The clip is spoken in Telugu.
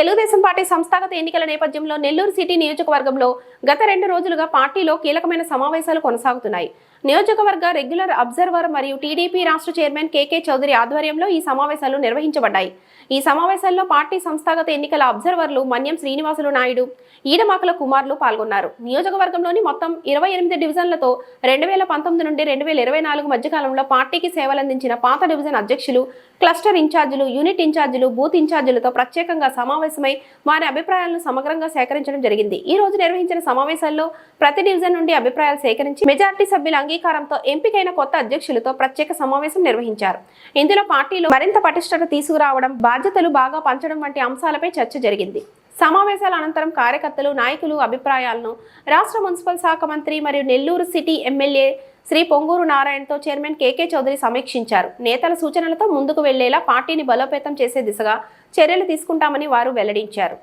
తెలుగుదేశం పార్టీ సంస్థాగత ఎన్నికల నేపథ్యంలో నెల్లూరు సిటీ నియోజకవర్గంలో గత రెండు రోజులుగా పార్టీలో కీలకమైన సమావేశాలు కొనసాగుతున్నాయి. నియోజకవర్గ రెగ్యులర్ అబ్జర్వర్ మరియు టీడీపీ రాష్ట్ర చైర్మన్ కేకే చౌదరి ఆధ్వర్యంలో ఈ సమావేశాలు నిర్వహించబడ్డాయి. ఈ సమావేశాల్లో పార్టీ సంస్థాగత ఎన్నికల అబ్జర్వర్లు మన్యం శ్రీనివాసులు నాయుడు ఈడమాకల కుమార్లు పాల్గొన్నారు. నియోజకవర్గంలోని మొత్తం ఇరవై ఎనిమిది డివిజన్లతో రెండు వేల పంతొమ్మిది నుండి రెండు వేల ఇరవై నాలుగు మధ్యకాలంలో పార్టీకి సేవలందించిన పాత డివిజన్ అధ్యక్షులు క్లస్టర్ ఇన్ఛార్జీలు యూనిట్ ఇన్ఛార్జీలు బూత్ ఇన్ఛార్జీలతో ప్రత్యేకంగా సమావేశం సమావేశమై వారి అభిప్రాయాలను సమగ్రంగా సేకరించడం జరిగింది. ఈ రోజు నిర్వహించిన సమావేశాల్లో ప్రతి డివిజన్ నుండి అభిప్రాయాలు సేకరించి మెజార్టీ సభ్యుల అంగీకారంతో ఎంపికైన కొత్త అధ్యక్షులతో ప్రత్యేక సమావేశం నిర్వహించారు. ఇందులో పార్టీలో మరింత పటిష్టత తీసుకురావడం బాధ్యతలు బాగా పంచడం వంటి అంశాలపై చర్చ జరిగింది. సమావేశాల అనంతరం కార్యకర్తలు నాయకులు అభిప్రాయాలను రాష్ట్ర మున్సిపల్ శాఖ మంత్రి మరియు నెల్లూరు సిటీ ఎమ్మెల్యే శ్రీ పొంగూరు నారాయణతో చైర్మన్ కేకే చౌదరి సమీక్షించారు. నేతల సూచనలతో ముందుకు వెళ్ళేలా పార్టీని బలోపేతం చేసే దిశగా చర్యలు తీసుకుంటామని వారు వెల్లడించారు.